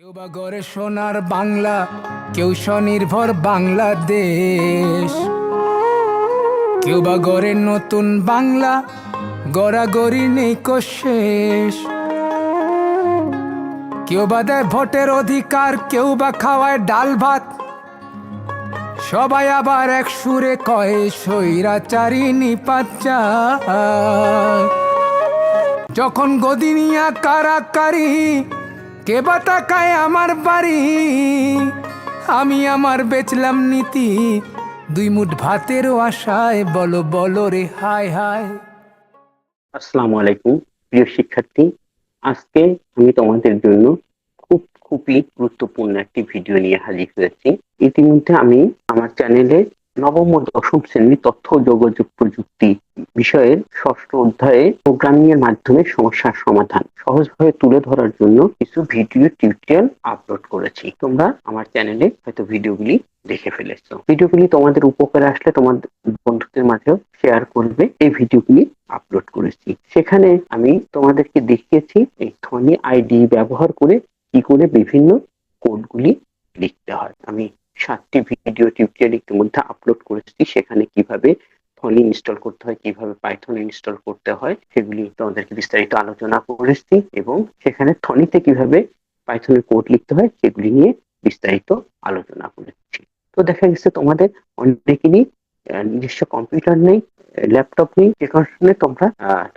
কেউ বা গড়ে সোনার বাংলা, কেউ স্বনির্ভর বাংলাদেশ। কেউ বা গড়ে নতুন বাংলা, গড়াগড়ি নেই শেষ। কেউ বা দেয় ভোটের অধিকার, কেউ বা খাওয়ায় ডাল ভাত। সবাই আবার এক সুরে কয় সৈরাচারি নিপাত। যখন গদিনিয়া কারাকারি কে বা তাকায় আমার বাড়ি? আমি আমার বেচলাম নীতি। দুই মুঠ ভাতেরও আশায় বলো বলো রে, হায় হায়। আসসালামু আলাইকুম, প্রিয় শিক্ষার্থী। আজকে আমি তোমাদের জন্য খুব, খুবই গুরুত্বপূর্ণ একটি ভিডিও নিয়ে হাজির হয়েছি। ইতিমধ্যে আমি আমার চ্যানেলে নবম ও দশম শ্রেণির তথ্য যোগাযোগ প্রযুক্তি বিষয়ের ষষ্ঠ অধ্যায়ে প্রোগ্রামিং এর মাধ্যমে সমস্যার সমাধান সহজভাবে তুলে ধরার জন্য কিছু ভিডিও টিউটোরিয়াল আপলোড করেছি। তোমরা আমার চ্যানেলে হয়তো ভিডিওগুলি দেখে ফেলেছো। ভিডিওগুলি তোমাদের উপকারে আসলে তোমাদের বন্ধুদের মাঝেও শেয়ার করবে। এই ভিডিওগুলি আপলোড করেছি। সেখানে আমি তোমাদেরকে দেখিয়েছি এই ধ্বনি আইডি ব্যবহার করে কি করে বিভিন্ন কোডগুলি লিখতে হয়। আমি সাতটি ভিডিও টিউটোরিয়াল ইতিমধ্যে আপলোড করেছি। সেখানে কীভাবে ফলি ইনস্টল করতে হয়, কীভাবে পাইথন ইনস্টল করতে হয়, সেগুলি তোমাদেরকে বিস্তারিত আলোচনা করেছি এবং সেখানে থনিতে কীভাবে পাইথনের কোড লিখতে হয়, সেগুলি নিয়ে বিস্তারিত আলোচনা করেছি। তো দেখা গেছে তোমাদের অনেকেরই নিজস্ব কম্পিউটার নেই ল্যাপটপ নেই যে কারণে তোমরা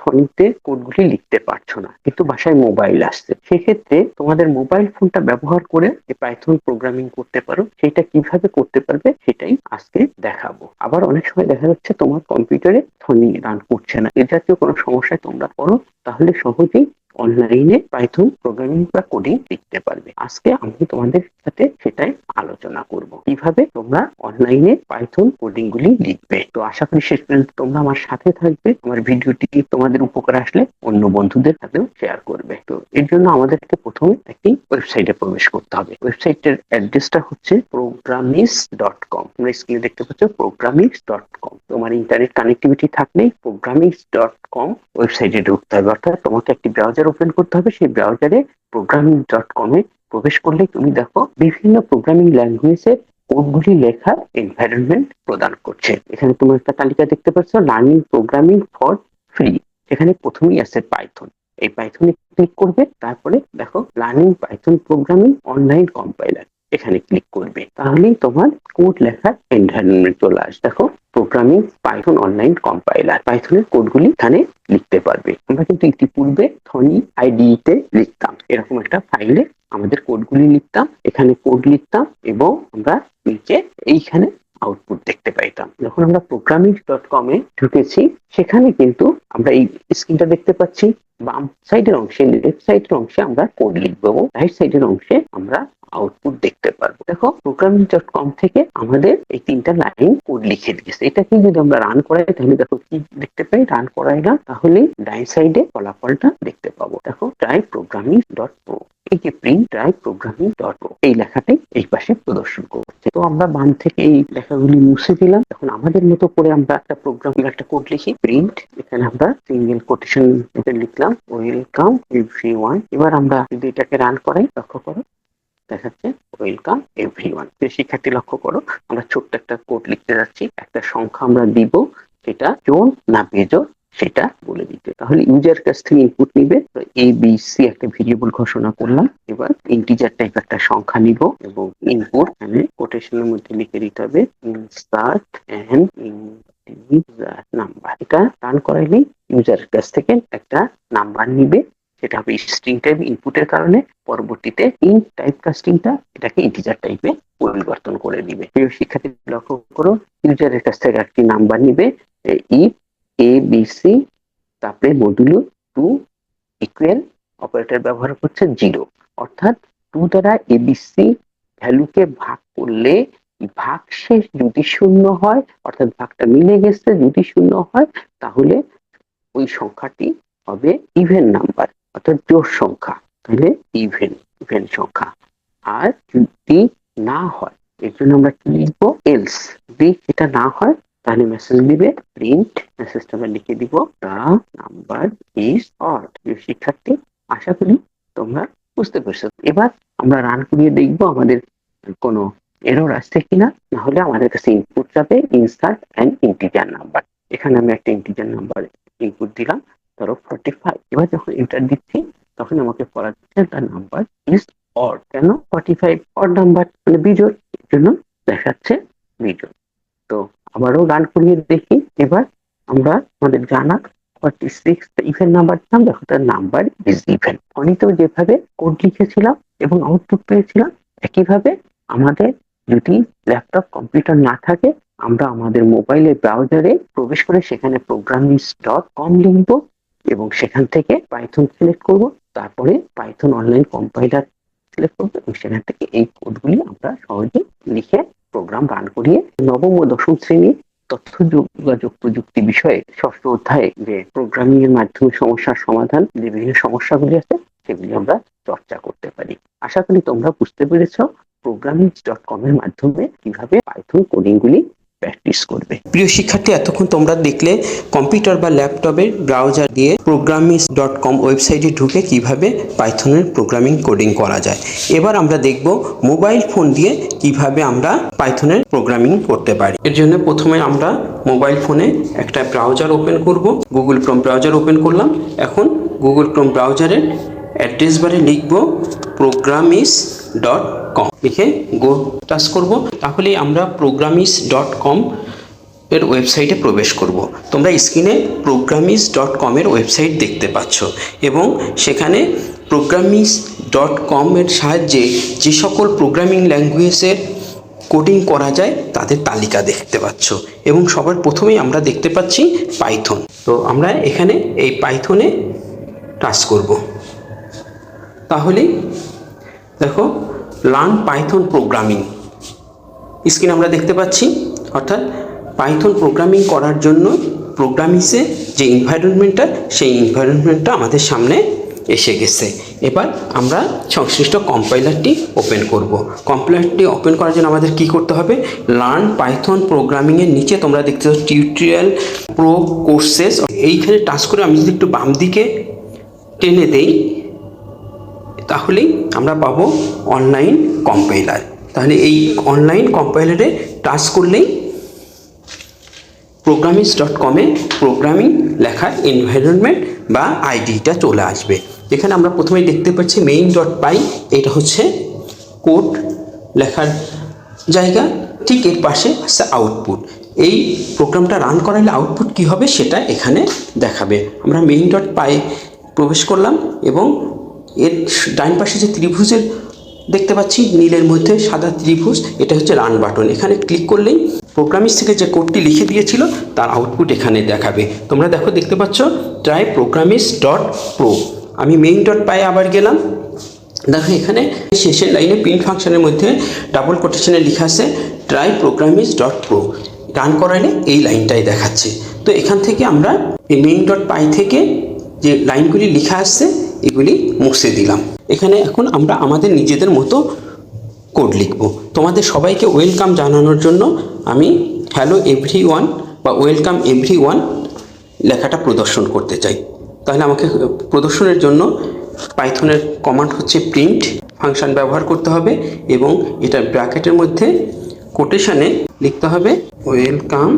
থনিতে কোডগুলি লিখতে পারছ না, কিন্তু বাসায় মোবাইল আসছে। সেক্ষেত্রে তোমাদের মোবাইল ফোনটা ব্যবহার করে যে পাইথন প্রোগ্রামিং করতে পারো, সেটা কীভাবে করতে পারবে সেটাই আজকে দেখাবো। আবার অনেক সময় দেখা যাচ্ছে তোমার কম্পিউটারে থনি রান করছে না। এ জাতীয় কোনো সমস্যায় তোমরা পড়ো, তাহলে সহজেই অনলাইনে পাইথন প্রোগ্রামিং বা কোডিং লিখতে পারবে। আজকে আমি তোমাদের সাথে সেটাই আলোচনা করব। কীভাবে তোমরা অনলাইনে পাইথন কোডিং গুলি লিখবে? তো আশা করি শেষ পর্যন্ত তোমরা আমার সাথে থাকবে। আমার ভিডিওটি তোমাদের উপকার আসলে অন্য বন্ধুদের সাথেও শেয়ার করবে। তো এর জন্য আমাদেরকে প্রথমে একটি ওয়েবসাইটে প্রবেশ করতে হবে। ওয়েবসাইটের অ্যাড্রেসটা হচ্ছে প্রোগ্রামিস ডট কম তোমরা স্ক্রিনে দেখতে পাচ্ছ প্রোগ্রামিক্স ডট কম তোমার ইন্টারনেট কানেক্টিভিটি থাকলেই প্রোগ্রামিক্স ডট কম ওয়েবসাইটে ঢুকতে হবে। অর্থাৎ তোমাকে একটি ব্রাউজার ওপেন করতে হবে, সেই ব্রাউজারে প্রোগ্রামিং ডট কমে প্রবেশ করলে তুমি দেখো বিভিন্ন প্রোগ্রামিং ল্যাঙ্গুয়েজের কোডগুলি লেখার এনভায়রনমেন্ট প্রদান করছে। এখানে তুমি একটা তালিকা দেখতে পাচ্ছ লার্নিং প্রোগ্রামিং ফর ফ্রি এখানে প্রথমেই আছে পাইথন এই পাইথনে ক্লিক করবে, তারপরে দেখো learning python programming online compiler এখানে ক্লিক করবে। তাহলেই তোমার কোড লেখার এনভায়রনমেন্ট চলে আসবে দেখো প্রোগ্রামিং পাইথন অনলাইন কম্পাইলার পাইথনের কোডগুলি এখানে লিখতে পারবে। আমরা কিন্তু ইতিপূর্বে থনি আইডিতে লিখতাম। এরকম একটা ফাইলে আমাদের কোডগুলি লিখতাম, এখানে কোড লিখতাম এবং আমরা নিচে এইখানে আউটপুট দেখতে পাইতাম। যখন আমরা প্রোগ্রামিং ডট কমে ঢুকেছি, সেখানে কিন্তু আমরা এই স্ক্রিনটা দেখতে পাচ্ছি। বাম সাইডের অংশে লেফট সাইডের অংশে আমরা কোড লিখব এবং রাইট সাইডের অংশে আমরা আউটপুট দেখতে পারব। দেখো প্রোগ্রামিং ডট কম থেকে আমাদের এই তিনটা লাইন কোড লিখে দিয়েছে। এটাকে যদি আমরা রান করাই, তাহলে দেখো কি দেখতে পাই? রান করাই না, তাহলে ডাই সাইডে ফলাফলটা দেখতে পাবো। দেখো ট্রাই প্রোগ্রামিং ডট প্রো এই যে print try programming dot pro এই লেখাটাই এই পাশে প্রদর্শন করছে। তো আমরা বাম থেকে এই লেখাগুলি মুছে দিলাম। এখন আমাদের মতো করে আমরা একটা প্রোগ্রাম একটা কোড লিখি প্রিন্ট এখানে আমরা সিঙ্গেল কোটেশন লিখলাম। ওয়েলকাম এভরি ওয়ান এবার আমরা যদি এটাকে রান করাই, লক্ষ্য করো, দেখাচ্ছে ওয়েলকাম এভরিওয়ান শিক্ষার্থী, লক্ষ্য করো, আমরা ছোট্ট একটা কোড লিখতে যাচ্ছি। একটা সংখ্যা আমরা দিব, সেটা না সেটা বলে দিতে। তাহলে ইউজার কাছ থেকে ইনপুট নিবে। এ বি সি একটা ভেরিয়েবল ঘোষণা করলাম। এবার ইন্টিজার টাইপ একটা সংখ্যা নিব এবং ইনপুট কোটেশনের মধ্যে লিখে দিতে হবে ইন্টিজার নাম্বার এটা রান করাইলেই ইউজার কাছ থেকে একটা নাম্বার নিবে, সেটা হবে স্ট্রিং টাইপ ইনপুটের কারণে, পরবর্তীতে ইন টাইপ কাস্টিংটা এটাকে ইন্টিজার টাইপে পরিবর্তন করে দিবে প্রিয় শিক্ষার্থী লক্ষ্য করো ইউজারের কাছ থেকে একটি নাম্বার নিবে ইফ এ বি সি তারপরে মডুলো টু ইকুয়াল অপারেটর ব্যবহার করছে জিরো অর্থাৎ টু দ্বারা এবিসি ভ্যালুকে ভাগ করলে ভাগ শেষ যদি শূন্য হয়, অর্থাৎ ভাগটা মিলে গেছে, যদি শূন্য হয়, তাহলে ওই সংখ্যাটি হবে ইভেন নাম্বার অর্থাৎ জোড় সংখ্যা। তাহলে ইভেন ইভেন সংখ্যা। আর যদি না হয়, এর জন্য আমরা কি লিখব? এলস যদি এটা না হয়, তাহলে মেসেজ দিবে প্রিন্ট মেসেজটা আমরা লিখে দিব দা নাম্বার ইজ অড শিক্ষার্থী, আশা করি তোমরা বুঝতে পেরেছ। এবার আমরা রান করিয়ে দেখব আমাদের কোনো এরর আসছে কিনা, না হলে আমাদের কাছে ইনপুট যাবে ইনসার্ট অ্যান্ড ইন্টিজার নাম্বার এখানে আমি একটা ইন্টিজার নাম্বার ইনপুট দিলাম, ধরো ফর্টি ফাইভ এবার যখন এন্টার দিচ্ছি, তখন আমাকে বলা দিচ্ছে তার নাম্বার ইজ অর কেন? ফর্টি ফাইভ অর নাম্বার মানে বিজোড়। এর জন্য দেখাচ্ছে বিজোড়। তো আবারও রান করিয়ে দেখি। এবার আমরা আমাদের জানা ফর্টি সিক্স ইভেন নাম্বার দিলাম, দেখো তার নাম্বার ইজ ইভেন অনিতেও যেভাবে কোড লিখেছিলাম এবং আউটপুট পেয়েছিলাম, একইভাবে আমাদের যদি ল্যাপটপ কম্পিউটার না থাকে আমরা আমাদের মোবাইলের ব্রাউজারে প্রবেশ করে সেখানে প্রোগ্রামিংস ডট কম লিখব এবং সেখান থেকে পাইথন সিলেক্ট করব। তারপরে পাইথন অনলাইন কম্পাইলার সিলেক্ট করব এবং সেখান থেকে এই কোডগুলি আমরা সহজে লিখে প্রোগ্রাম রান করিয়ে নবম ও দশম শ্রেণির তথ্য যোগাযোগ প্রযুক্তি বিষয়ে ষষ্ঠ অধ্যায়ে যে প্রোগ্রামিং এর মাধ্যমে সমস্যার সমাধান, যে বিভিন্ন সমস্যাগুলি আছে, সেগুলি আমরা চর্চা করতে পারি। আশা করি তোমরা বুঝতে পেরেছ প্রোগ্রামিং ডট কম এর মাধ্যমে কীভাবে পাইথন কোডিং গুলি প্র্যাকটিস করবে। প্রিয় শিক্ষার্থী, এতক্ষণ তোমরা দেখলে কম্পিউটার বা ল্যাপটপের ব্রাউজার দিয়ে প্রোগ্রামিংস ডট কম ওয়েবসাইটে ঢুকে কীভাবে পাইথনের প্রোগ্রামিং কোডিং করা যায়। এবার আমরা দেখব মোবাইল ফোন দিয়ে কীভাবে আমরা পাইথনের প্রোগ্রামিং করতে পারি। এর জন্য প্রথমে আমরা মোবাইল ফোনে একটা ব্রাউজার ওপেন করব। গুগল ক্রোম ব্রাউজার ওপেন করলাম। এখন গুগল ক্রোম ব্রাউজারের অ্যাড্রেস বারে লিখব প্রোগ্রামিস ডট কম লিখে গো টাচ করব। তাহলেই আমরা প্রোগ্রামিস ডট কম এর ওয়েবসাইটে প্রবেশ করব। তোমরা স্ক্রিনে প্রোগ্রামিস ডট কমের ওয়েবসাইট দেখতে পাচ্ছ। এবং সেখানে প্রোগ্রামিস ডট কমের সাহায্যে যে সকল প্রোগ্রামিং ল্যাঙ্গুয়েজের কোডিং করা যায়, তাদের তালিকা দেখতে পাচ্ছ। এবং সবার প্রথমেই আমরা দেখতে পাচ্ছি পাইথন তো আমরা এখানে এই পাইথনে টাচ করব। তাহলেই দেখো লার্ন পাইথন প্রোগ্রামিং স্ক্রিন আমরা দেখতে পাচ্ছি, অর্থাৎ পাইথন প্রোগ্রামিং করার জন্য প্রোগ্রামিংসে যে এনভায়রনমেন্টটা সেই এনভায়রনমেন্টটা আমাদের সামনে এসে গেছে। এবার আমরা সংশ্লিষ্ট কম্পাইলারটি ওপেন করব। কম্পাইলারটি ওপেন করার জন্য আমাদের কি করতে হবে? লার্ন পাইথন প্রোগ্রামিংয়ের নিচে তোমরা দেখতে পাচ্ছ টিউটোরিয়াল প্রো কোর্সেস এইখানে টাচ করে আমি যদি একটু বাম দিকে টেনে দেই তাহলেই আমরা পাবো অনলাইন কম্পাইলার তাহলে এই অনলাইন কম্পাইলারে টাচ করলেই প্রোগ্রামিংস ডট কমে প্রোগ্রামিং লেখার এনভায়রনমেন্ট বা আইডিটা চলে আসবে। এখানে আমরা প্রথমে দেখতে পাচ্ছি মেইন ডট পাই এটা হচ্ছে কোড লেখার জায়গা, ঠিক এর পাশে আছে আউটপুট এই প্রোগ্রামটা রান করালে আউটপুট কি হবে সেটা এখানে দেখাবে। আমরা মেইন ডট পাই প্রবেশ করলাম এবং এর ডাইন পাশে যে ত্রিভুজের দেখতে পাচ্ছি, নীলের মধ্যে সাদা ত্রিভুজ, এটা হচ্ছে রান বাটন এখানে ক্লিক করলেই প্রোগ্রামিস থেকে যে কোডটি লিখে দিয়েছিল, তার আউটপুট এখানে দেখাবে। তোমরা দেখো, দেখতে পাচ্ছ ট্রাই প্রোগ্রামিস ডট প্রো আমি মেইন ডট পায়ে আবার গেলাম। দেখো, এখানে শেষের লাইনে প্রিন্ট ফাংশনের মধ্যে ডাবল কোটেশনে লেখা আছে try Programiz dot pro run করালে এই লাইনটাই দেখাচ্ছে। তো এখান থেকে আমরা এই মেইন ডট পাই থেকে যে লাইনগুলি লেখা আসছে এগুলি মুছে দিলাম। এখানে এখন আমরা আমাদের নিজেদের মতো কোড লিখব। তোমাদের সবাইকে ওয়েলকাম জানানোর জন্য আমি হ্যালো এভরি ওয়ান বা ওয়েলকাম এভরি ওয়ান লেখাটা প্রদর্শন করতে চাই। তাহলে আমাকে প্রদর্শনের জন্য পাইথনের কমান্ড হচ্ছে প্রিন্ট ফাংশন ব্যবহার করতে হবে এবং এটা ব্র্যাকেটের মধ্যে কোটেশনে লিখতে হবে ওয়েলকাম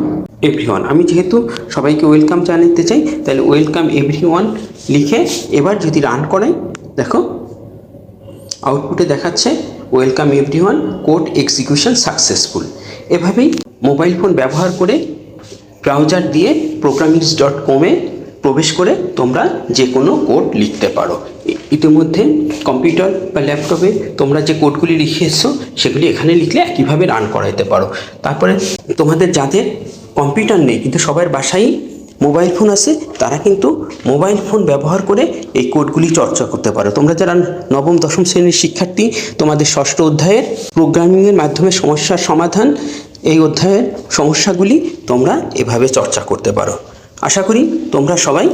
এভরিওয়ান আমি যেহেতু সবাইকে ওয়েলকাম জানাতে চাই, তাহলে ওয়েলকাম এভরিওয়ান লিখে এবার যদি রান করাই দেখো আউটপুটে দেখাচ্ছে welcome everyone code execution successful এভাবেই মোবাইল ফোন ব্যবহার করে ব্রাউজার দিয়ে প্রোগ্রামিংস ডট কমে প্রবেশ করে তোমরা যে কোনো কোড লিখতে পারো। ইতিমধ্যে কম্পিউটার বা ল্যাপটপে তোমরা যে কোডগুলি লিখে এসছো, সেগুলি এখানে লিখলে একইভাবে রান করাইতে পারো। তারপরে তোমাদের যাদের কম্পিউটার নেই, কিন্তু সবার বাসায় মোবাইল ফোন আছে, তারা কিন্তু মোবাইল ফোন ব্যবহার করে এই কোডগুলি চর্চা করতে পারো। তোমরা যারা নবম, দশম শ্রেণির শিক্ষার্থী, তোমাদের ষষ্ঠ অধ্যায়ের প্রোগ্রামিংয়ের মাধ্যমে সমস্যার সমাধান, এই অধ্যায়ের সমস্যাগুলি তোমরা এভাবে চর্চা করতে পারো। আশা করি তোমরা সবাই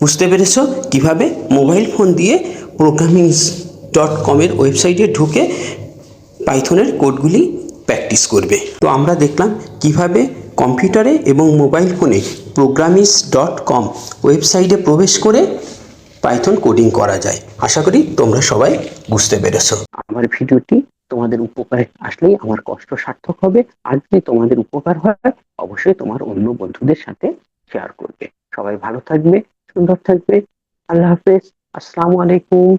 বুঝতে পেরেছ? কীভাবে? মোবাইল ফোন দিয়ে প্রোগ্রামিংস ডট কমের ওয়েবসাইটে ঢুকে পাইথনের কোডগুলি প্র্যাকটিস করবে। তো আমরা দেখলাম কীভাবে কম্পিউটারে এবং মোবাইল ফোনে প্রোগ্রামিস ডট কম ওয়েবসাইটে প্রবেশ করে পাইথন কোডিং করা যায়। আশা করি তোমরা সবাই বুঝতে পেরেছ। আমার ভিডিওটি তোমাদের উপকারে আসলেই আমার কষ্ট সার্থক হবে। আর যদি তোমাদের উপকার হয়, অবশ্যই তোমার অন্য বন্ধুদের সাথে শেয়ার করবে। সবাই ভালো থাকবে। সুন্দর থাকবে। আল্লাহ হাফেজ। আসসালামু আলাইকুম।